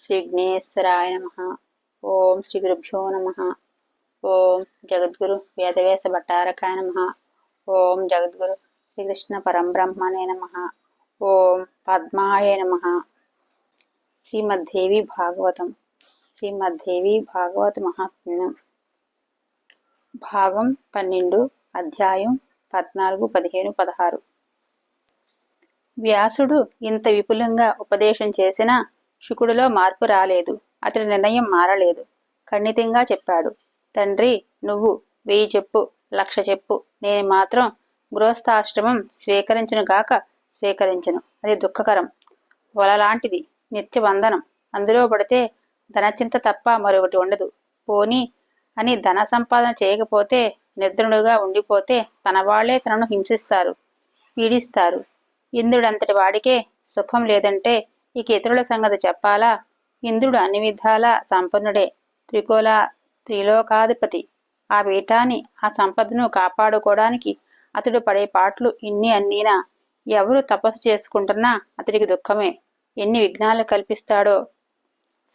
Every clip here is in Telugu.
శ్రీ విఘ్నేశ్వరాయ నమ ఓం శ్రీ గురుభ్యో నమ ఓం జగద్గురు వేదవేశ భట్టారకాయ నమ ఓం జగద్గురు శ్రీకృష్ణ పరంబ్రహ్మణే నమ ఓం పద్మాయ నమ శ్రీమద్దేవి భాగవతం శ్రీమద్దేవి భాగవత మహాత్మ్యం భాగం పన్నెండు అధ్యాయం పద్నాలుగు పదిహేను పదహారు। వ్యాసుడు ఇంత విపులంగా ఉపదేశం చేసినా శుకుడిలో మార్పు రాలేదు. అతడి నిర్ణయం మారలేదు. ఖండితంగా చెప్పాడు. తండ్రి నువ్వు వెయ్యి చెప్పు లక్ష చెప్పు. నేను మాత్రం గృహస్థాశ్రమం స్వీకరించను గాక స్వీకరించను. అది దుఃఖకరం. వలలాంటిది నిత్యబంధనం అందులో పడితే ధనచింత తప్ప మరొకటి ఉండదు. పోని అని ధన సంపాదన చేయకపోతే నిద్రుడుగా ఉండిపోతే తన వాళ్ళే తనను హింసిస్తారు పీడిస్తారు. ఇంద్రుడంతటి వాడికే సుఖం లేదంటే ఇక ఇతరుల సంగతి చెప్పాలా? ఇంద్రుడు అన్ని విధాల సంపన్నుడే త్రికోల త్రిలోకాధిపతి. ఆ పీఠాన్ని ఆ సంపదను కాపాడుకోవడానికి అతడు పడే పాటలు ఇన్ని అన్నీనా? ఎవరు తపస్సు చేసుకుంటున్నా అతడికి దుఃఖమే. ఎన్ని విఘ్నాలు కల్పిస్తాడో?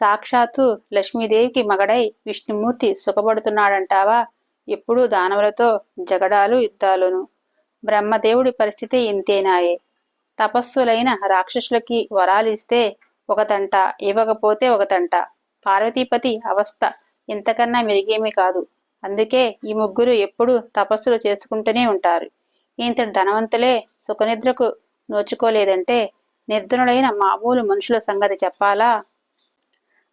సాక్షాత్తు లక్ష్మీదేవికి మగడై విష్ణుమూర్తి సుఖపడుతున్నాడంటావా? ఎప్పుడూ దానవులతో జగడాలు యుద్ధాలును. బ్రహ్మదేవుడి పరిస్థితి ఇంతేనాయే. తపస్సులైన రాక్షసులకి వరాలిస్తే ఒకతంట ఇవ్వకపోతే ఒకతంట పార్వతీపతి అవస్థ ఇంతకన్నా మెరుగేమీ కాదు. అందుకే ఈ ముగ్గురు ఎప్పుడూ తపస్సులు చేసుకుంటూనే ఉంటారు. ఇంతటి ధనవంతులే సుఖనిద్రకు నోచుకోలేదంటే నిర్ధనులైన మామూలు మనుషుల సంగతి చెప్పాలా?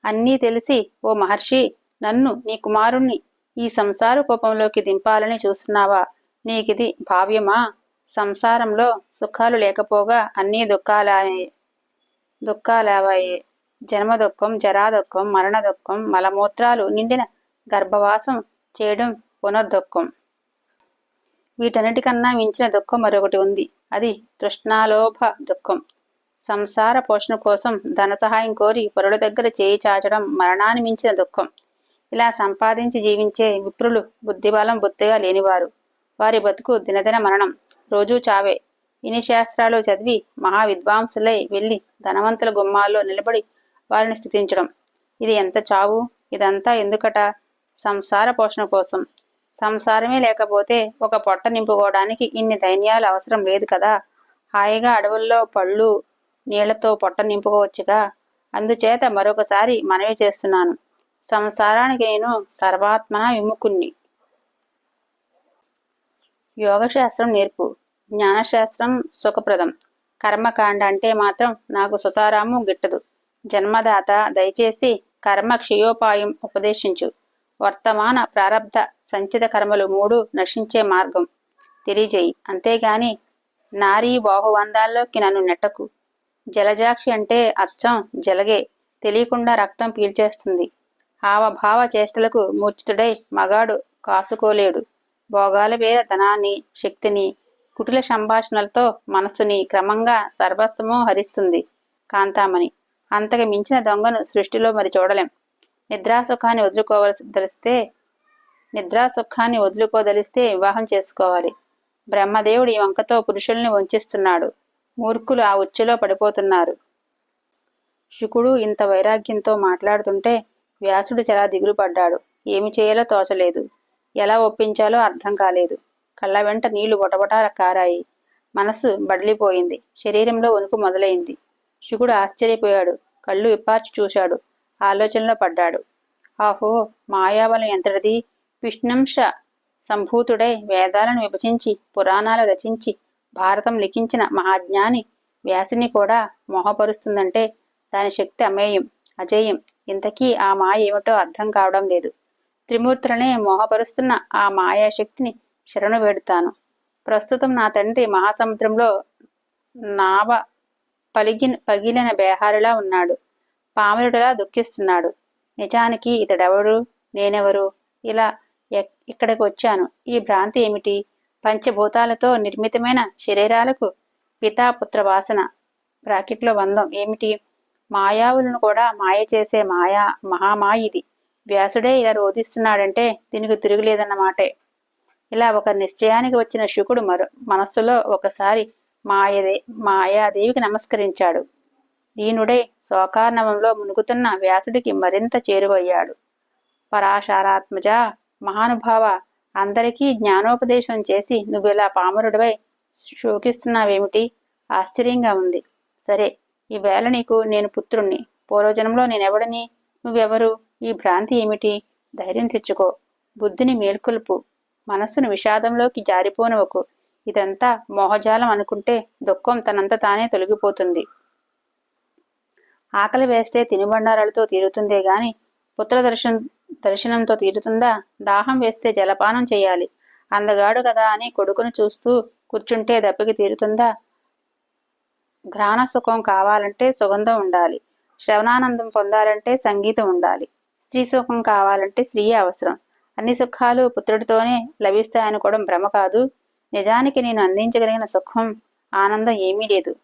అన్నీ తెలిసి ఓ మహర్షి నన్ను నీ కుమారుణ్ణి ఈ సంసార కోపంలోకి దింపాలని చూస్తున్నావా? నీకిది భావ్యమా? సంసారంలో సుఖాలు లేకపోగా అన్నీ దుఃఖాలే దుఃఖాలావాయే జన్మ దుఃఖం జరా దుఃఖం మరణ దుఃఖం మలమూత్రాలు నిండిన గర్భవాసం చేయడం పునర్దుఃఖం. వీటన్నిటికన్నా మించిన దుఃఖం మరొకటి ఉంది. అది తృష్ణాలోభ దుఃఖం. సంసార పోషణ కోసం ధన సహాయం కోరి పరుల దగ్గర చేయి చాచడం మరణాన్ని మించిన దుఃఖం. ఇలా సంపాదించి జీవించే విప్రులు బుద్ధిబలం బుద్ధిగా లేనివారు. వారి బతుకు దినదిన మరణం. రోజూ చావే. ఇని శాస్త్రాలు చదివి మహావిద్వాంసులై వెళ్ళి ధనవంతుల గుమ్మాల్లో నిలబడి వారిని స్థుతించడం. ఇది ఎంత చావు? ఇదంతా ఎందుకట? సంసార పోషణ కోసం. సంసారమే లేకపోతే ఒక పొట్ట నింపుకోవడానికి ఇన్ని దైన్యాలు అవసరం లేదు కదా? హాయిగా అడవుల్లో పళ్ళు నీళ్ళతో పొట్ట నింపుకోవచ్చుగా. అందుచేత మరొకసారి మనవి చేస్తున్నాను. సంసారానికి నేను సర్వాత్మన విముఖుణ్ణి యోగశాస్త్రం నేర్పు. జ్ఞానశాస్త్రం సుఖప్రదం. కర్మకాండ అంటే మాత్రం నాకు సుతారాము గిట్టదు. జన్మదాత దయచేసి కర్మ క్షయోపాయం ఉపదేశించు. వర్తమాన ప్రారబ్ధ సంచిత కర్మలు మూడు నశించే మార్గం. తెలియజేయి. అంతేగాని నారీ బాహువందాల్లోకి నన్ను నెట్టకు. జలజాక్షి అంటే అచ్చం జలగే. తెలియకుండా రక్తం పీల్చేస్తుంది. హావభావ చేష్టలకు మూర్ఛితుడై మగాడు కాసుకోలేడు. భోగాల పేర ధనాన్ని శక్తిని కుటిల సంభాషణలతో మనస్సుని క్రమంగా సర్వస్వము హరిస్తుంది కాంతామణి. అంతకు మించిన దొంగను సృష్టిలో మరి చూడలేం. నిద్రాసుఖాన్ని వదులుకోవలసి దలిస్తే నిద్రాసుఖాన్ని వదులుకోదలిస్తే వివాహం చేసుకోవాలి. బ్రహ్మదేవుడు ఈ వంకతో పురుషుల్ని వంచిస్తున్నాడు. మూర్ఖులు ఆ ఉచ్చులో పడిపోతున్నారు. శుకుడు ఇంత వైరాగ్యంతో మాట్లాడుతుంటే వ్యాసుడు చాలా దిగులు పడ్డాడు ఏమి చేయాలో తోచలేదు. ఎలా ఒప్పించాలో అర్థం కాలేదు. కళ్ళ వెంట నీళ్ళు బొటబొటాల కారాయి. మనసు బడిలిపోయింది. శరీరంలో వణుకు మొదలైంది. శుకుడు ఆశ్చర్యపోయాడు. కళ్ళు విప్పార్చి చూశాడు. ఆలోచనలో పడ్డాడు. ఆహో మాయాబలం ఎంతటిది విష్ణంశ సంభూతుడై వేదాలను విభజించి పురాణాలు రచించి భారతం లిఖించిన మహాజ్ఞాని వ్యాసిని కూడా మోహపరుస్తుందంటే దాని శక్తి అమేయం అజేయం. ఇంతకీ ఆ మాయ ఏమిటో అర్థం కావడం లేదు. త్రిమూర్తులనే మోహపరుస్తున్న ఆ మాయాశక్తిని శరణు వేడుతాను. ప్రస్తుతం నా తండ్రి మహాసముద్రంలో నావ పలిగిన పగిలిన బేహారిలా ఉన్నాడు. పామరుడిలా దుఃఖిస్తున్నాడు. నిజానికి ఇతడెవరు? నేనెవరు? ఇలా ఇక్కడికి వచ్చాను. ఈ భ్రాంతి ఏమిటి? పంచభూతాలతో నిర్మితమైన శరీరాలకు పితాపుత్ర వాసన. బ్రాకెట్లో బంధం ఏమిటి? మాయావులను కూడా మాయ చేసే మాయా మహామాయిది వ్యాసుడే ఇలా రోధిస్తున్నాడంటే దీనికి తిరుగులేదన్నమాటే. ఇలా ఒక నిశ్చయానికి వచ్చిన శుకుడు మరో మనస్సులో ఒకసారి మాయదే మాయాదేవికి నమస్కరించాడు. దీనుడై శోకార్ణవంలో మునుగుతున్న వ్యాసుడికి మరింత చేరువయ్యాడు. పరాశారాత్మజ మహానుభావ అందరికీ జ్ఞానోపదేశం చేసి నువ్వెలా పామరుడివై శోకిస్తున్నావేమిటి? ఆశ్చర్యంగా ఉంది. సరే ఈవేళ నీకు నేను పుత్రుణ్ణి. పూర్వజన్మలో నేనెవడని? నువ్వెవరు? ఈ భ్రాంతి ఏమిటి? ధైర్యం తెచ్చుకో. బుద్ధిని మేల్కొల్పు. మనస్సును విషాదంలోకి జారిపోనవకు ఇదంతా మోహజాలం అనుకుంటే దుఃఖం తనంత తానే తొలగిపోతుంది. ఆకలి వేస్తే తినుబండారాలతో తీరుతుందే గాని పుత్ర దర్శనం దర్శనంతో తీరుతుందా? దాహం వేస్తే జలపానం చేయాలి. అందగాడు కదా అని కొడుకును చూస్తూ కూర్చుంటే దెబ్బకి తీరుతుందా? ఘ్రాణ సుఖం కావాలంటే సుగంధం ఉండాలి. శ్రవణానందం పొందాలంటే సంగీతం ఉండాలి. స్త్రీ సుఖం కావాలంటే స్త్రీయే అవసరం. అన్ని సుఖాలు పుత్రుడితోనే లభిస్తాయనుకోవడం భ్రమ కాదు. నిజానికి నేను అందించగలిగిన సుఖం ఆనందం ఏమీ లేదు.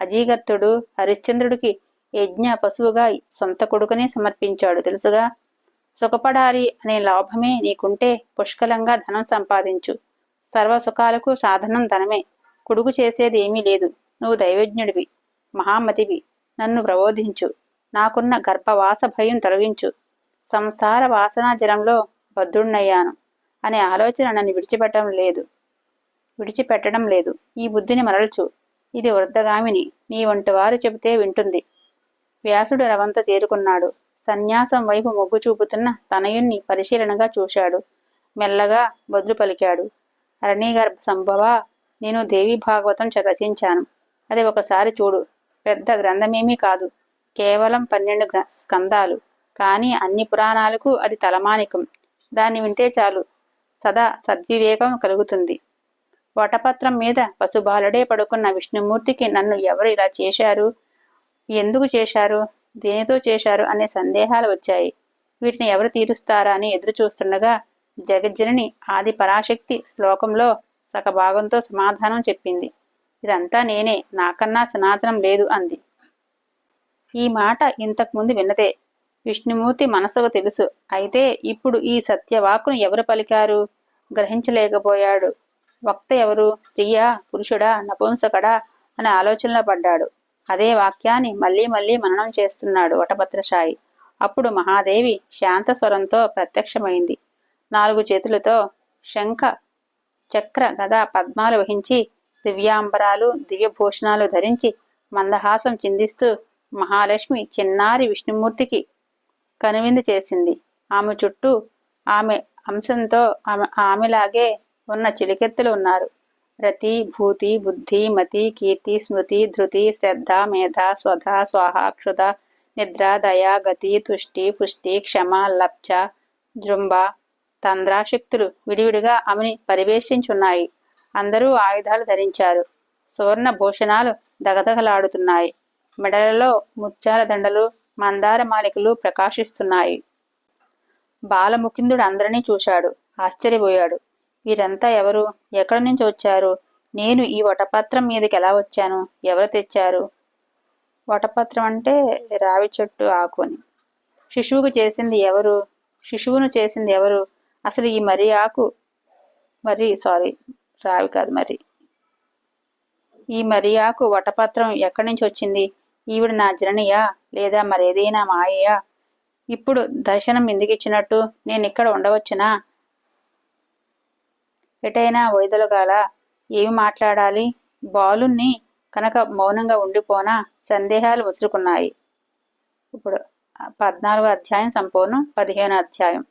అజీగత్తుడు హరిశ్చంద్రుడికి యజ్ఞ పశువుగా సొంత కొడుకునే సమర్పించాడు తెలుసుగా? సుఖపడాలి అనే లాభమే నీకుంటే పుష్కలంగా ధనం సంపాదించు. సర్వ సుఖాలకు సాధనం ధనమే. కొడుకు చేసేది ఏమీ లేదు. నువ్వు దైవజ్ఞుడివి మహామతివి. నన్ను ప్రబోధించు. నాకున్న గర్భవాస భయం తొలగించు. సంసార వాసనా జలంలో బద్ధుణ్ణయ్యాను అనే ఆలోచన నన్ను విడిచిపెట్టడం లేదు. విడిచిపెట్టడం లేదు. ఈ బుద్ధిని మరల్చు. ఇది వృద్ధగామిని. నీ వంటి వారు చెబితే వింటుంది. వ్యాసుడు రవంత తేరుకున్నాడు. సన్యాసం వైపు మొగ్గు చూపుతున్న తనయుణ్ణి పరిశీలనగా చూశాడు. మెల్లగా బదులు పలికాడు. అరణీగర్భ సంభవ? నేను దేవి భాగవతం చ రచించాను. అది ఒకసారి చూడు. పెద్ద గ్రంథమేమీ కాదు. కేవలం పన్నెండు స్కందాలు. కానీ అన్ని పురాణాలకు అది తలమానికం. దాన్ని వింటే చాలు. సదా సద్వివేకం కలుగుతుంది. వటపత్రం మీద పశుబాలుడే పడుకున్న విష్ణుమూర్తికి నన్ను ఎవరు ఇలా చేశారు? ఎందుకు చేశారు? దేనితో చేశారు? అనే సందేహాలు వచ్చాయి. వీటిని ఎవరు తీరుస్తారా అని ఎదురు చూస్తుండగా జగజ్జనని ఆది పరాశక్తి శ్లోకంలో సగభాగంతో సమాధానం చెప్పింది. ఇదంతా నేనే. నాకన్నా సనాతనం లేదు అంది. ఈ మాట ఇంతకుముందు విన్నదే. విష్ణుమూర్తి మనసుకు తెలుసు. అయితే ఇప్పుడు ఈ సత్యవాకును ఎవరు పలికారు? గ్రహించలేకపోయాడు. వక్త ఎవరు? స్త్రీయా? పురుషుడా? నపుంసకడా? అనే ఆలోచనలో పడ్డాడు. అదే వాక్యాన్ని మళ్ళీ మళ్ళీ మననం చేస్తున్నాడు వటభద్రశాయి అప్పుడు మహాదేవి శాంత స్వరంతో ప్రత్యక్షమైంది. నాలుగు చేతులతో శంఖ చక్ర గద పద్మాలు వహించి దివ్యాంబరాలు దివ్యభూషణాలు ధరించి మందహాసం చిందిస్తూ మహాలక్ష్మి చిన్నారి విష్ణుమూర్తికి కనువిందు చేసింది. ఆమె చుట్టూ ఆమె అంశంతో ఆమె ఆమెలాగే ఉన్న చిలికెత్తులు ఉన్నారు. రతి భూతి బుద్ధి మతి కీర్తి స్మృతి ధృతి శ్రద్ధ మేధ స్వధ స్వాహ క్షుధ నిద్ర దయా గతి తుష్టి పుష్టి క్షమ లబ్జ జృంభ తంద్రాశక్తులు విడివిడిగా ఆమెని పరివేషించున్నాయి. అందరూ ఆయుధాలు ధరించారు. సువర్ణ భూషణాలు దగదగలాడుతున్నాయి. మెడలలో ముత్యాల దండలు మందార మాలికలు ప్రకాశిస్తున్నాయి. బాలముఖిందుడు అందరినీ చూశాడు. ఆశ్చర్యపోయాడు. వీరంతా ఎవరు? ఎక్కడి నుంచి వచ్చారు? నేను ఈ వటపత్రం మీదకి ఎలా వచ్చాను? ఎవరు తెచ్చారు? వటపత్రం అంటే రావి చెట్టు ఆకు అని. శిశువుకు చేసింది ఎవరు? శిశువును చేసింది ఎవరు? అసలు ఈ మర్రి ఆకు మరి సారీ రావి కాదు మరి ఈ మరియాకు వటపత్రం ఎక్కడి నుంచి వచ్చింది? ఈవిడ నా జననియా? లేదా మరేదైనా మాయయా? ఇప్పుడు దర్శనం ఎందుకిచ్చినట్టు నేను ఇక్కడ ఉండవచ్చునా? ఎటైనా వైదొలగాల? ఏమి మాట్లాడాలి? బాలుణ్ణి కనుక మౌనంగా ఉండిపోనా? సందేహాలు ముసురుకున్నాయి ఇప్పుడు పద్నాలుగో అధ్యాయం సంపూర్ణం పదిహేను అధ్యాయం.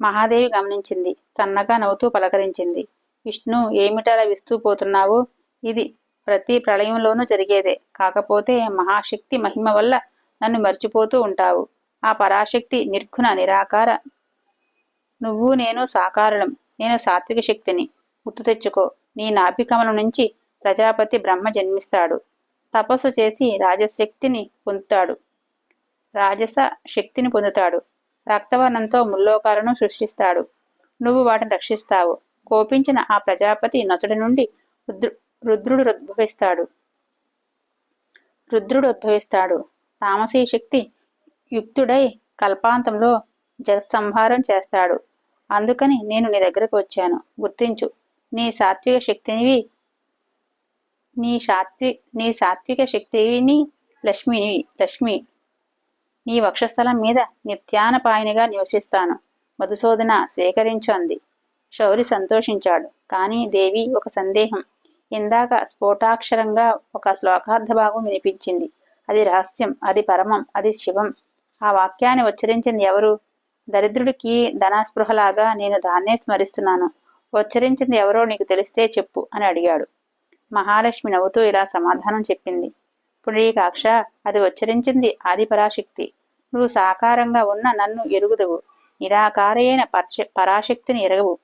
మహాదేవి గమనించింది. సన్నగా నవ్వుతూ పలకరించింది. విష్ణు ఏమిటలా విస్తూ పోతున్నావు ఇది ప్రతి ప్రళయంలోనూ జరిగేదే. కాకపోతే మహాశక్తి మహిమ వల్ల నన్ను మర్చిపోతూ ఉంటావు. ఆ పరాశక్తి నిర్గుణ నిరాకార. నువ్వు నేను సాకారులం. నేను సాత్విక శక్తిని. గుర్తు తెచ్చుకో. నీ నాభికమలం నుంచి ప్రజాపతి బ్రహ్మ జన్మిస్తాడు. తపస్సు చేసి రాజశక్తిని పొందుతాడు. రాజస శక్తిని పొందుతాడు. రక్తవర్ణంతో ముల్లోకాలను సృష్టిస్తాడు. నువ్వు వాటిని రక్షిస్తావు. కోపించిన ఆ ప్రజాపతి నచుడి నుండి రుద్రుడు ఉద్భవిస్తాడు. రుద్రుడు ఉద్భవిస్తాడు. తామసీ శక్తి యుక్తుడై కల్పాంతంలో జగత్సంహారం చేస్తాడు. అందుకని నేను నీ దగ్గరకు వచ్చాను. గుర్తించు నీ సాత్విక శక్తినివి నీ సాత్వి నీ సాత్విక శక్తిని లక్ష్మిని లక్ష్మి నీ వక్షస్థలం మీద నిత్యానపాయనిగా నివసిస్తాను. మధుసూదన స్వీకరించు అంది. శౌరి సంతోషించాడు. కానీ దేవి ఒక సందేహం. ఇందాక స్ఫోటాక్షరంగా ఒక శ్లోకార్థ భాగం వినిపించింది. అది రహస్యం అది పరమం అది శివం. ఆ వాక్యాన్ని ఉచ్చరించింది ఎవరు? దరిద్రుడికి ధనాస్పృహలాగా నేను దాన్నే స్మరిస్తున్నాను. ఉచ్చరించింది ఎవరో నీకు తెలిస్తే చెప్పు అని అడిగాడు. మహాలక్ష్మి నవ్వుతూ ఇలా సమాధానం చెప్పింది. పుండరీకాక్ష అది ఉచ్చరించింది ఆదిపరాశక్తి. నువ్వు సాకారంగా ఉన్న నన్ను ఎరుగుదవు. నిరాకారైన పరాశక్తిని ఎరగవు.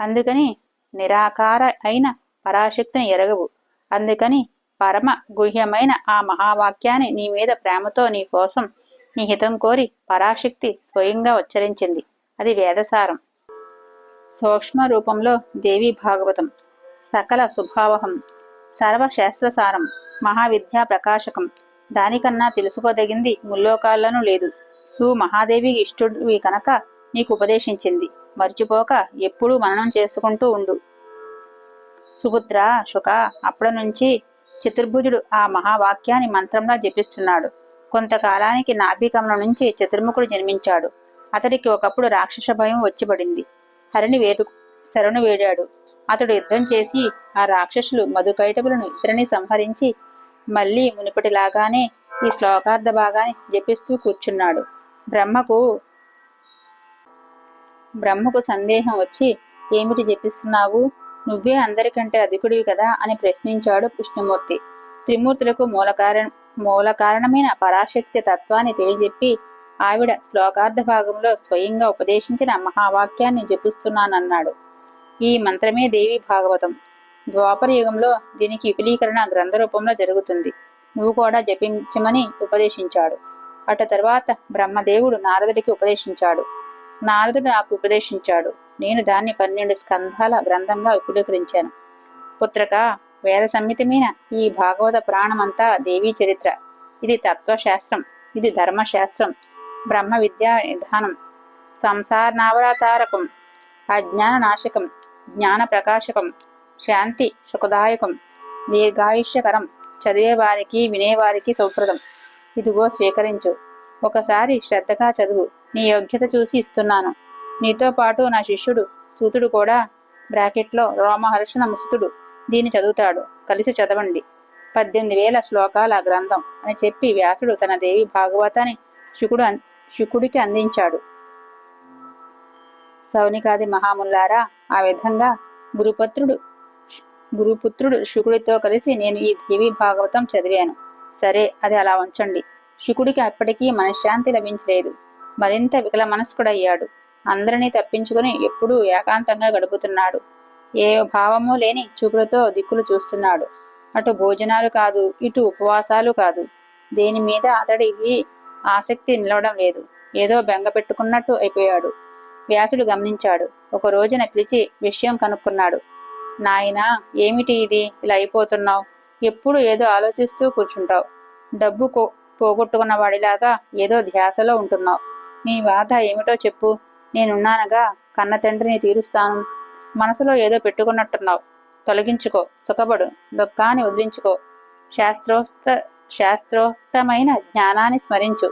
అందుకని నిరాకార అయిన పరాశక్తిని ఎరగవు. అందుకని పరమ గుహ్యమైన ఆ మహావాక్యాన్ని నీ మీద ప్రేమతో నీ కోసం నీ హితం కోరి పరాశక్తి స్వయంగా ఉచ్చరించింది. అది వేదసారం. సూక్ష్మ రూపంలో దేవి భాగవతం. సకల శుభావహం సర్వశాస్త్రసారం. మహావిద్యా ప్రకాశకం. దానికన్నా తెలుసుకోదగింది ముల్లోకాల్లోనూ లేదు. నువ్వు మహాదేవి ఇష్టుడివి కనుక నీకు ఉపదేశించింది. మర్చిపోక ఎప్పుడూ మననం చేసుకుంటూ ఉండు. సుపుత్ర శుక అప్పటి నుంచి చతుర్భుజుడు ఆ మహావాక్యాన్ని మంత్రంలా జపిస్తున్నాడు. కొంతకాలానికి నాభికమల నుంచి చతుర్ముఖుడు జన్మించాడు. అతడికి ఒకప్పుడు రాక్షస భయం వచ్చిపడింది. హరిని వేడు శరణు వేడాడు. అతడు యుద్ధం చేసి ఆ రాక్షసులు మధుకైటపులను ఇద్దరిని సంహరించి మళ్ళీ మునిపటిలాగానే ఈ శ్లోకార్థ భాగాన్ని జపిస్తూ కూర్చున్నాడు. బ్రహ్మకు బ్రహ్మకు సందేహం వచ్చి ఏమిటి జపిస్తున్నావు? నువ్వే అందరికంటే అధికుడివి కదా అని ప్రశ్నించాడు కృష్ణమూర్తి. త్రిమూర్తులకు మూలకారణ మూల కారణమైన పరాశక్తి తత్వాన్ని తెలియజెప్పి ఆవిడ శ్లోకార్థ భాగంలో స్వయంగా ఉపదేశించిన మహావాక్యాన్ని జపిస్తున్నానన్నాడు. ఈ మంత్రమే దేవి భాగవతం. ద్వాపర యుగంలో దీనికి విపులీకరణ గ్రంథ రూపంలో జరుగుతుంది. నువ్వు కూడా జపించమని ఉపదేశించాడు. అటు తర్వాత బ్రహ్మదేవుడు నారదుడికి ఉపదేశించాడు. నారదుడు నాకు ఉపదేశించాడు. నేను దాన్ని పన్నెండు స్కంధాల గ్రంథంగా విపులీకరించాను. పుత్రక వేద సమ్మితమైన ఈ భాగవత ప్రాణమంతా దేవీ చరిత్ర. ఇది తత్వశాస్త్రం ఇది ధర్మశాస్త్రం బ్రహ్మ విద్యా నిధానం సంసారనావతారకం అజ్ఞాన నాశకం జ్ఞాన ప్రకాశకం శాంతి సుఖదాయకం దీర్ఘాయుష్యకరం చదివేవారికి వినేవారికి సౌప్రదం ఇదిగో స్వీకరించు. ఒకసారి శ్రద్ధగా చదువు. నీ యోగ్యత చూసి ఇస్తున్నాను. నీతో పాటు నా శిష్యుడు సూతుడు కూడా బ్రాకెట్లో రోమహర్షణ ముస్తుడు దీన్ని చదువుతాడు. కలిసి చదవండి. పద్దెనిమిది వేల శ్లోకాల గ్రంథం అని చెప్పి వ్యాసుడు తన దేవి భాగవతాన్ని శుకుడు శుకుడికి అందించాడు. సౌనికాది మహాముల్లారా ఆ విధంగా గురుపుత్రుడు గురుపుత్రుడు శుకుడితో కలిసి నేను ఈ దేవి భాగవతం చదివాను. సరే అది అలా ఉంచండి. శుకుడికి అప్పటికీ మనశ్శాంతి లభించలేదు. మరింత వికల మనస్కుడయ్యాడు అందరినీ తప్పించుకుని ఎప్పుడూ ఏకాంతంగా గడుపుతున్నాడు. ఏ భావము లేని చూపులతో దిక్కులు చూస్తున్నాడు. అటు భోజనాలు కాదు ఇటు ఉపవాసాలు కాదు. దేని మీద అతడికి ఆసక్తి నిలవడం లేదు. ఏదో బెంగ పెట్టుకున్నట్టు అయిపోయాడు. వ్యాసుడు గమనించాడు. ఒక రోజున పిలిచి విషయం కనుక్కున్నాడు. నాయనా ఏమిటి ఇది? ఇలా అయిపోతున్నావు. ఎప్పుడు ఏదో ఆలోచిస్తూ కూర్చుంటావు. డబ్బు పోగొట్టుకున్న వాడిలాగా ఏదో ధ్యాసలో ఉంటున్నావు. నీ బాధ ఏమిటో చెప్పు. నేనున్నానగా కన్న తండ్రిని తీరుస్తాను. మనసులో ఏదో పెట్టుకున్నట్టున్నావు. తొలగించుకో సుఖపడు దుఃఖాన్ని వదిలించుకో. శాస్త్రోక్త శాస్త్రోక్తమైన జ్ఞానాన్ని స్మరించు.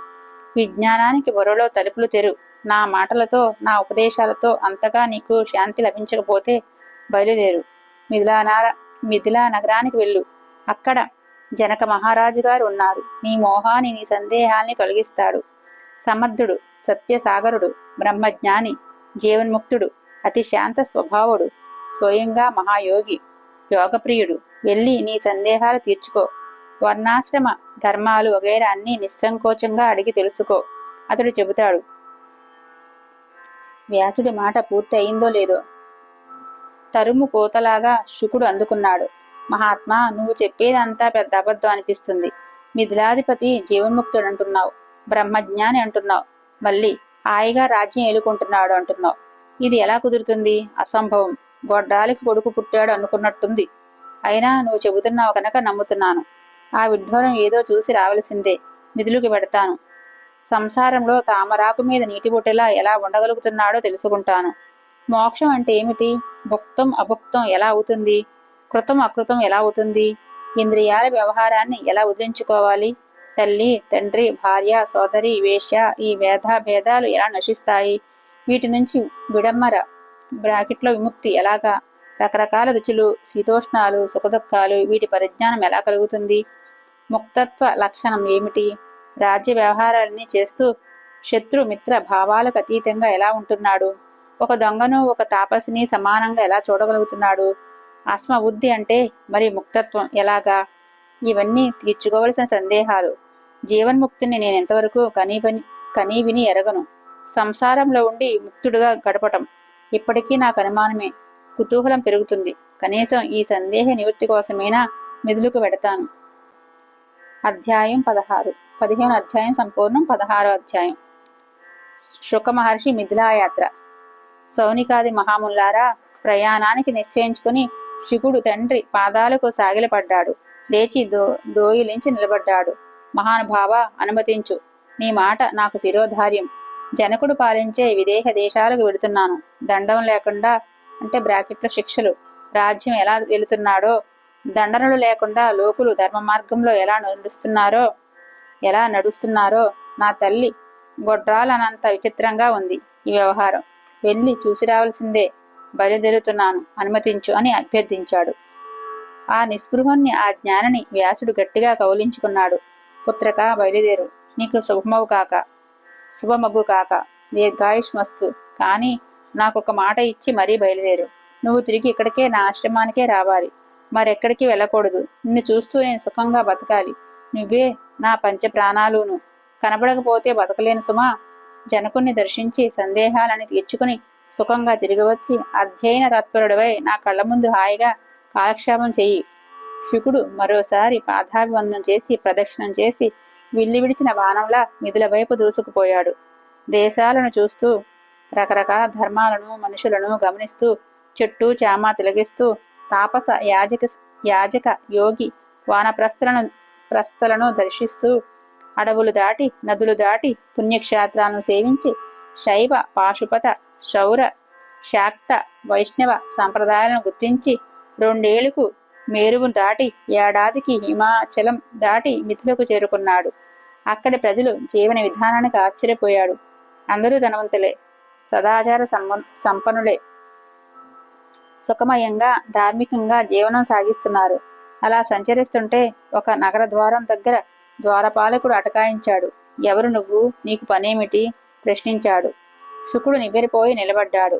విజ్ఞానానికి బొరలో తలుపులు తెరు. నా మాటలతో నా ఉపదేశాలతో అంతగా నీకు శాంతి లభించకపోతే బయలుదేరు. మిథిలా మిథిలా నగరానికి వెళ్ళు. అక్కడ జనక మహారాజు గారు ఉన్నారు. నీ మోహాన్ని నీ సందేహాల్ని తొలగిస్తాడు. సమర్థుడు. సత్యసాగరుడు బ్రహ్మజ్ఞాని జీవన్ముక్తుడు అతి శాంత స్వభావుడు స్వయంగా మహాయోగి యోగప్రియుడు. వెళ్ళి నీ సందేహాలు తీర్చుకో. వర్ణాశ్రమ ధర్మాలు వగైరా అన్ని నిస్సంకోచంగా అడిగి తెలుసుకో. అతడు చెబుతాడు. వ్యాసుడి మాట పూర్తి అయిందో లేదో? తరుము కోతలాగా శుకుడు అందుకున్నాడు. మహాత్మా నువ్వు చెప్పేదంతా పెద్ద అబద్ధం అనిపిస్తుంది. మిథిలాధిపతి జీవన్ముక్తుడు అంటున్నావు బ్రహ్మజ్ఞాని అంటున్నావు. మళ్ళీ హాయిగా రాజ్యం ఏలుకుంటున్నాడు అంటున్నావు. ఇది ఎలా కుదురుతుంది? అసంభవం. గొడ్డాలికి కొడుకు పుట్టాడు అనుకున్నట్టుంది. అయినా నువ్వు చెబుతున్నావు కనుక నమ్ముతున్నాను. ఆ విడ్డూరం ఏదో చూసి రావలసిందే. మిదులుకి పెడతాను. సంసారంలో తామరాకు మీద నీటి బుట్టెలా ఎలా ఉండగలుగుతున్నాడో తెలుసుకుంటాను. మోక్షం అంటే ఏమిటి? భుక్తం అభుక్తం ఎలా అవుతుంది? కృతం అకృతం ఎలా అవుతుంది? ఇంద్రియాల వ్యవహారాన్ని ఎలా వదిలించుకోవాలి? తల్లి తండ్రి భార్య సోదరి వేశ్య ఈ భేదాభేదాలు ఎలా నశిస్తాయి? వీటి నుంచి విడమ్మర బ్రాకెట్లో విముక్తి ఎలాగా? రకరకాల రుచులు శీతోష్ణాలు సుఖదుఖాలు వీటి పరిజ్ఞానం ఎలా కలుగుతుంది? ముక్తత్వ లక్షణం ఏమిటి? రాజ్య వ్యవహారాలన్నీ చేస్తూ శత్రు మిత్ర భావాలకు అతీతంగా ఎలా ఉంటున్నాడు? ఒక దొంగను ఒక తాపసిని సమానంగా ఎలా చూడగలుగుతున్నాడు? ఆస్మబుద్ధి అంటే మరి ముక్తత్వం ఎలాగా? ఇవన్నీ తీర్చుకోవలసిన సందేహాలు. జీవన్ముక్తిని నేను ఎంతవరకు కనీవని కనీవిని ఎరగను. సంసారంలో ఉండి ముక్తుడుగా గడపటం ఇప్పటికీ నాకు అనుమానమే. కుతూహలం పెరుగుతుంది. కనీసం ఈ సందేహ నివృత్తి కోసమైనా మిదులుకు పెడతాను అధ్యాయం పదహారు. పదిహేను అధ్యాయం సంపూర్ణం పదహారో అధ్యాయం. శుక మహర్షి మిథిలాయాత్ర. సౌనికాది మహాముల్లారా ప్రయాణానికి నిశ్చయించుకుని శుకుడు తండ్రి పాదాలకు సాగిలపడ్డాడు. లేచి దో దోయిలించి నిలబడ్డాడు. మహానుభావ అనుమతించు. నీ మాట నాకు శిరోధార్యం. జనకుడు పాలించే విదేశ దేశాలకు వెడుతున్నాను. దండం లేకుండా అంటే బ్రాకెట్లో శిక్షలు. రాజ్యం ఎలా వెళుతున్నాడో దండనలు లేకుండా లోకులు ధర్మ మార్గంలో ఎలా నడుస్తున్నారో ఎలా నడుస్తున్నారో నా తల్లి గొడ్రాలనంత విచిత్రంగా ఉంది ఈ వ్యవహారం. వెళ్ళి చూసి రావాల్సిందే. బయలుదేరుతున్నాను. అనుమతించు అని అభ్యర్థించాడు. ఆ నిస్పృహన్ని ఆ జ్ఞానిని వ్యాసుడు గట్టిగా కౌలించుకున్నాడు. పుత్రక బయలుదేరు. నీకు శుభమవు కాక శుభమగు కాక దీర్ఘాయుష్మస్తు. కానీ నాకు ఒక మాట ఇచ్చి మరీ బయలుదేరు. నువ్వు తిరిగి ఇక్కడికే నా ఆశ్రమానికే రావాలి. మరెక్కడికి వెళ్ళకూడదు. నిన్ను చూస్తూ నేను సుఖంగా బతకాలి. నువ్వే నా పంచ ప్రాణాలును కనబడకపోతే బతకలేను సుమా. జనకుణ్ణి దర్శించి సందేహాలని తీర్చుకుని సుఖంగా తిరిగి వచ్చి అధ్యయన తత్పరుడవై నా కళ్ళ ముందు హాయిగా కాలక్షేపం చెయ్యి. శుకుడు మరోసారి పాదాభివందనం చేసి ప్రదక్షిణం చేసి విల్లి విడిచిన బాణంలా మిదుల వైపు దూసుకుపోయాడు. దేశాలను చూస్తూ రకరకాల ధర్మాలను మనుషులను గమనిస్తూ చుట్టూ చామ తిలగిస్తూ తాపస యాజక యాజక యోగి వానప్రస్థలను ప్రస్థలను దర్శిస్తూ అడవులు దాటి నదులు దాటి పుణ్యక్షేత్రాలను సేవించి శైవ పాశుపత శౌర శాక్త వైష్ణవ సంప్రదాయాలను గుర్తించి రెండేళ్ళకు మేరువు దాటి ఏడాదికి హిమాచలం దాటి మిథులకు చేరుకున్నాడు. అక్కడి ప్రజలు జీవన విధానానికి ఆశ్చర్యపోయాడు. అందరూ ధనవంతులే సదాచార సంపన్నులే. సుఖమయంగా ధార్మికంగా జీవనం సాగిస్తున్నారు. అలా సంచరిస్తుంటే ఒక నగర ద్వారం దగ్గర ద్వారపాలకుడు అటకాయించాడు. ఎవరు నువ్వు? నీకు పనేమిటి? ప్రశ్నించాడు. శుకుడు నివ్వెరిపోయి నిలబడ్డాడు.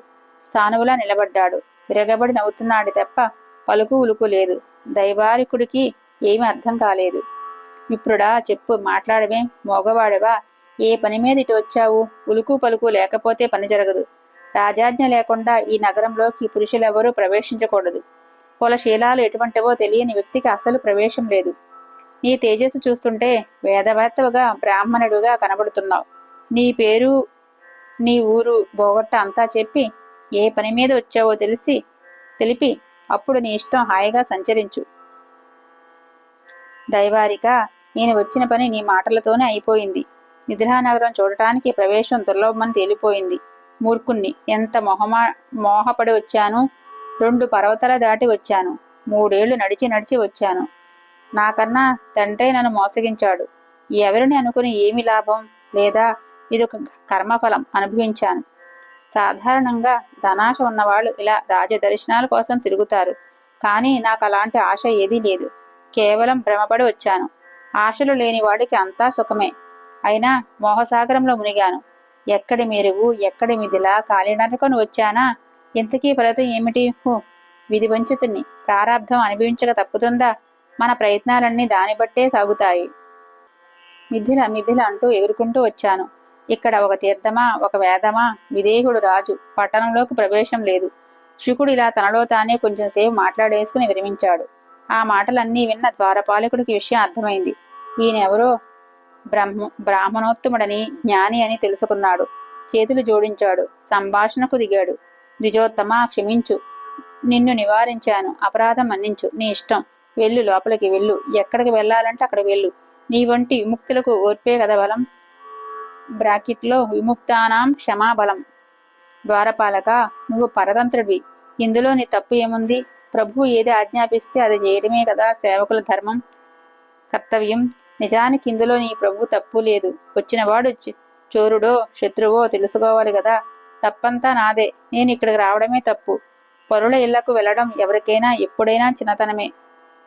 స్థానువులా నిలబడ్డాడు. విరగబడి నవ్వుతున్నాడు తప్ప పలుకు ఉలుకు లేదు. దైవారికుడికి ఏమి అర్థం కాలేదు. విప్రుడా చెప్పు మాట్లాడవే మోగవాడవా? ఏ పని మీద ఇటు వచ్చావు? ఉలుకు పలుకు లేకపోతే పని జరగదు. రాజాజ్ఞ లేకుండా ఈ నగరంలోకి పురుషులెవరూ ప్రవేశించకూడదు. కులశీలాలు ఎటువంటివో తెలియని వ్యక్తికి అసలు ప్రవేశం లేదు. నీ తేజస్సు చూస్తుంటే వేదవేత్తవుగా బ్రాహ్మణుడుగా కనబడుతున్నావు. నీ పేరు నీ ఊరు బోగొట్ట అంతా చెప్పి ఏ పని మీద వచ్చావో తెలిసి తెలిపి అప్పుడు నీ ఇష్టం హాయిగా సంచరించు. దైవారిక నేను వచ్చిన పని నీ మాటలతోనే అయిపోయింది. నిద్రానగరం చూడటానికి ప్రవేశం దుర్లభమని తేలిపోయింది. మూర్ఖుణ్ణి ఎంత మొహమా మోహపడి వచ్చాను? రెండు పర్వతాల దాటి వచ్చాను. మూడేళ్ళు నడిచి నడిచి వచ్చాను. నాకన్నా తండ్రే నన్ను మోసగించాడు. ఎవరిని అనుకుని ఏమి లాభం? లేదా ఇదొక కర్మఫలం అనుభవించాను. సాధారణంగా ధనాశ ఉన్నవాళ్ళు ఇలా రాజదర్శనాల కోసం తిరుగుతారు. కానీ నాకు అలాంటి ఆశ ఏదీ లేదు. కేవలం భ్రమపడి వచ్చాను. ఆశలు లేని వాడికి అంతా సుఖమే. అయినా మోహసాగరంలో మునిగాను. ఎక్కడి మెరుగు ఎక్కడి మిదిలా కాలినరకొని వచ్చానా? ఇంతకీ ఫలితం ఏమిటి? హు విధి వంచుతుని ప్రారంధం అనుభవించక తప్పుతుందా? మన ప్రయత్నాలన్నీ దాన్ని బట్టే సాగుతాయి. మిథిల మిథిల అంటూ ఎగురుకుంటూ వచ్చాను. ఇక్కడ ఒక తీర్థమా ఒక వేదమా? విదేహుడు రాజు. పట్టణంలోకి ప్రవేశం లేదు. శుకుడు ఇలా తనలో తానే కొంచెం సేపు మాట్లాడేసుకుని విరమించాడు. ఆ మాటలన్నీ విన్న ద్వారపాలకుడికి విషయం అర్థమైంది. ఈయనెవరో? బ్రహ్మ బ్రాహ్మణోత్తముడని జ్ఞాని అని తెలుసుకున్నాడు. చేతులు జోడించాడు. సంభాషణకు దిగాడు. ద్విజోత్తమ క్షమించు. నిన్ను నివారించాను. అపరాధం మన్నించు. నీ ఇష్టం. వెళ్ళు లోపలికి వెళ్ళు. ఎక్కడికి వెళ్ళాలంటే అక్కడ వెళ్ళు. నీ వంటి విముక్తులకు ఓర్పే కదా బలం బ్రాకెట్లో విముక్తానాం క్షమాబలం. ద్వారపాలక నువ్వు పరతంత్రుడివి. ఇందులో నీ తప్పు ఏముంది? ప్రభు ఏది ఆజ్ఞాపిస్తే అది చేయడమే కదా సేవకుల ధర్మం. కర్తవ్యం నిజానికి ఇందులో నీ ప్రభు తప్పు లేదు. వచ్చినవాడు చోరుడో శత్రువో తెలుసుకోవాలి కదా. తప్పంతా నాదే. నేను ఇక్కడికి రావడమే తప్పు. పరుల ఇళ్ళకు వెళ్ళడం ఎవరికైనా ఎప్పుడైనా చిన్నతనమే.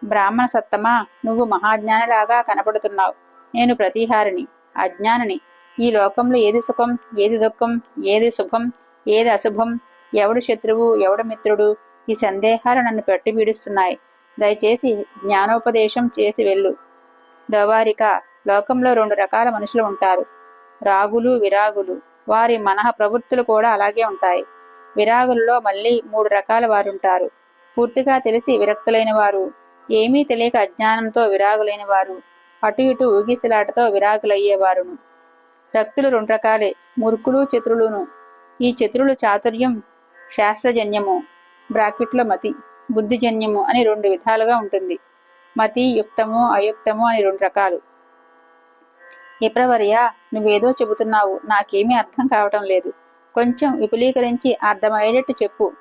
బ్రాహ్మణ సత్తమా? నువ్వు మహాజ్ఞానిలాగా కనపడుతున్నావు. నేను ప్రతిహారిని అజ్ఞానిని ఈ లోకంలో ఏది సుఖం ఏది దుఃఖం ఏది శుభం ఏది అశుభం ఎవడు శత్రువు ఎవడు మిత్రుడు ఈ సందేహాలు నన్ను పెట్టి పీడిస్తున్నాయి. దయచేసి జ్ఞానోపదేశం చేసి వెళ్ళు. దవారిక లోకంలో రెండు రకాల మనుషులు ఉంటారు. రాగులు విరాగులు. వారి మనః ప్రవృత్తులు కూడా అలాగే ఉంటాయి. విరాగుల్లో మళ్ళీ మూడు రకాల వారుంటారు. పూర్తిగా తెలిసి విరక్తులైన వారు ఏమీ తెలియక అజ్ఞానంతో విరాగులైన వారు అటు ఇటు ఊగిసలాటతో విరాగులయ్యేవారును. రక్తులు రెండు రకాలే మురుకులు చతురులును. ఈ చతురులు చాతుర్యం శాస్త్రజన్యము బ్రాకెట్ల మతి బుద్ధిజన్యము అని రెండు విధాలుగా ఉంటుంది. మతి యుక్తము అయుక్తము అని రెండు రకాలు. విప్రవర్య నువ్వేదో చెబుతున్నావు నాకేమీ అర్థం కావటం లేదు. కొంచెం విపులీకరించి అర్థమయ్యేటట్టు చెప్పు.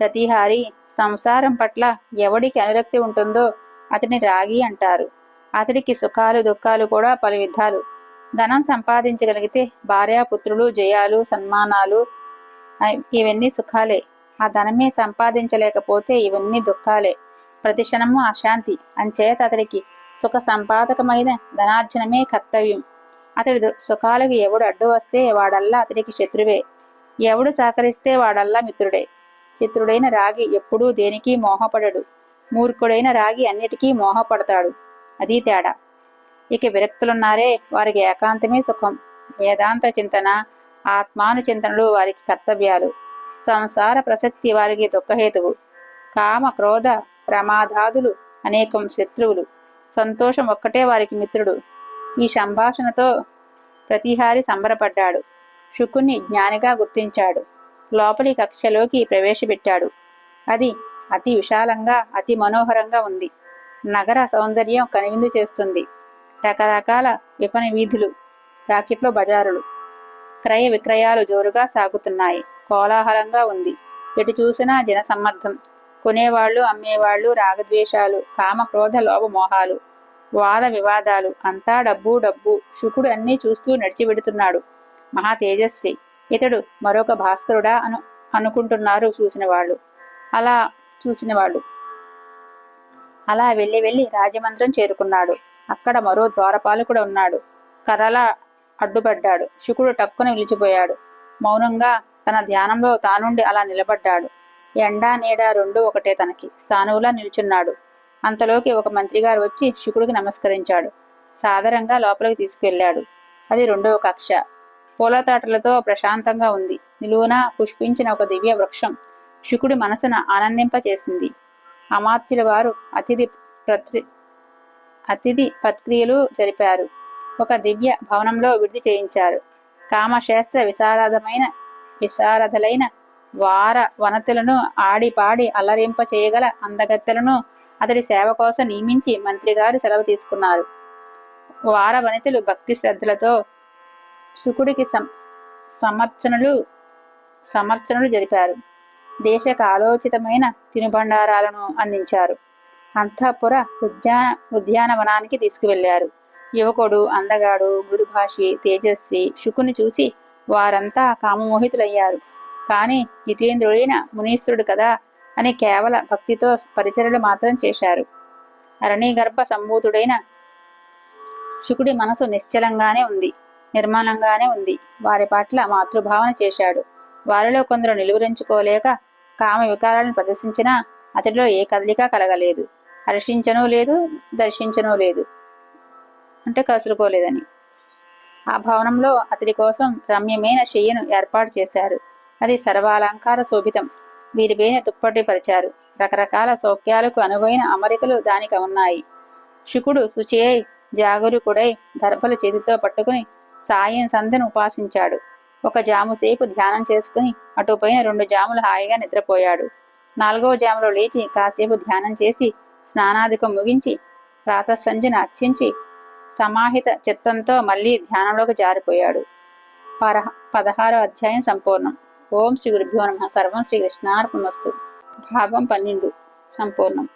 ప్రతిహారి సంసారం పట్ల ఎవడికి అనురక్తి ఉంటుందో అతని రాగి అంటారు. అతడికి సుఖాలు దుఃఖాలు కూడా పలు విధాలు. ధనం సంపాదించగలిగితే భార్యాపుత్రులు జయాలు సన్మానాలు ఇవన్నీ సుఖాలే. ఆ ధనమే సంపాదించలేకపోతే ఇవన్నీ దుఃఖాలే. ప్రతి క్షణము అశాంతి. అంచేత అతడికి సుఖ సంపాదకమైన ధనార్జనమే కర్తవ్యం. అతడి దు- సుఖాలకు ఎవడు అడ్డు వస్తే వాడల్లా అతడికి శత్రువే. ఎవడు సహకరిస్తే వాడల్లా మిత్రుడే. చిత్రుడైన రాగి ఎప్పుడూ దేనికి మోహపడడు. మూర్ఖుడైన రాగి అన్నిటికీ మోహపడతాడు. అది తేడా. ఇక విరక్తులున్నారే వారికి ఏకాంతమే సుఖం. వేదాంత చింతన ఆత్మాను చింతనలు వారికి కర్తవ్యాలు. సంసార ప్రసక్తి వారికి దుఃఖహేతువు. కామ క్రోధ ప్రమాదాదులు అనేకం శత్రువులు. సంతోషం ఒక్కటే వారికి మిత్రుడు. ఈ సంభాషణతో ప్రతిహారి సంబరపడ్డాడు. శుకుని జ్ఞానిగా గుర్తించాడు. లోపలి కక్షలోకి ప్రవేశపెట్టాడు. అది అతి విశాలంగా అతి మనోహరంగా ఉంది. నగర సౌందర్యం కనువిందు చేస్తుంది. రకరకాల విపణి వీధులు రాకెట్లో బజారులు క్రయ విక్రయాలు జోరుగా సాగుతున్నాయి. కోలాహలంగా ఉంది. ఎటు చూసినా జనసమ్మర్థం కొనేవాళ్ళు అమ్మేవాళ్ళు రాగద్వేషాలు కామ క్రోధ లోభ మోహాలు వాద వివాదాలు అంతా డబ్బు డబ్బు శుకుడు అన్నీ చూస్తూ నడిచిపెడుతున్నాడు మహా తేజస్వి. ఇతడు మరొక భాస్కరుడా అను అనుకుంటున్నారు చూసిన వాళ్ళు అలా చూసిన వాళ్ళు అలా వెళ్ళి వెళ్ళి రాజమందిరం చేరుకున్నాడు. అక్కడ మరో ద్వారపాలకుడు ఉన్నాడు. కర్రల అడ్డుపడ్డాడు. శుకుడు టక్కున నిలిచిపోయాడు. మౌనంగా తన ధ్యానంలో తానుండి అలా నిలబడ్డాడు. ఎండా నీడ రెండు ఒకటే తనకి. స్థానువులా నిల్చున్నాడు. అంతలోకి ఒక మంత్రి గారు వచ్చి శుకుడికి నమస్కరించాడు. సాదరంగా లోపలికి తీసుకువెళ్ళాడు అది రెండవ కక్ష. పూలతాటలతో ప్రశాంతంగా ఉంది. నిలువున పుష్పించిన ఒక దివ్య వృక్షం శుకుడి మనసును ఆనందింపచేసింది. అమాత్యుల వారు అతిథి ప్రతి అతిథి పత్క్రియలు జరిపారు. ఒక దివ్య భవనంలో విడిది చేయించారు. కామశాస్త్ర విశారదమైన విశారదలైన వార వనతులను ఆడిపాడి అల్లరింప చేయగల అందగత్తెలను అతడి సేవ కోసం నియమించి మంత్రిగారు సెలవు తీసుకున్నారు. వార వనితులు భక్తి శ్రద్ధలతో శుకుడికి సం- సమర్చనలు సమర్చనలు జరిపారు. దేశ కాలోచితమైన తినుబండారాలను అందించారు. అంతఃపుర ఉద్యాన ఉద్యానవనానికి తీసుకువెళ్ళారు యువకుడు అందగాడు మృదుభాషి తేజస్వి శుకుని చూసి వారంతా కామమోహితులయ్యారు. కానీ జితేంద్రుడైన మునీశ్వరుడు కదా అని కేవల భక్తితో పరిచర్యలు మాత్రం చేశారు. అరణీగర్భ సంభూతుడైన శుకుడి మనసు నిశ్చలంగానే ఉంది నిర్మాణంగానే ఉంది. వారి పట్ల మాతృభావన చేశాడు. వారిలో కొందరు నిలువరించుకోలేక కామ వికారాలను ప్రదర్శించినా అతడిలో ఏ కదలిక కలగలేదు. హర్షించనూ లేదు దర్శించనూ లేదు. అంటే కసురుకోలేదని. ఆ భవనంలో అతడి కోసం రమ్యమైన శయ్యను ఏర్పాటు చేశారు. అది సర్వాలంకార శోభితం. వీరిపైన దుప్పటి పరిచారు రకరకాల సౌఖ్యాలకు అనువైన అమరికలు దానికి ఉన్నాయి. శుకుడు శుచియై జాగరూకుడై దర్భలు చేతితో పట్టుకుని సాయం సంధ్యను ఉపాసించాడు. ఒక జాము సేపు ధ్యానం చేసుకుని అటుపైన రెండు జాములు హాయిగా నిద్రపోయాడు. నాలుగవ జాములో లేచి కాసేపు ధ్యానం చేసి స్నానాధికం ముగించి ప్రాతసంధ్యను అర్చించి సమాహిత చిత్తంతో మళ్ళీ ధ్యానంలోకి జారిపోయాడు. పరహ పదహారో అధ్యాయం సంపూర్ణం. ఓం శ్రీ గురుభ్యో నమ. సర్వం శ్రీ కృష్ణార్పణమస్తు. భాగం పన్నెండు. సంపూర్ణం.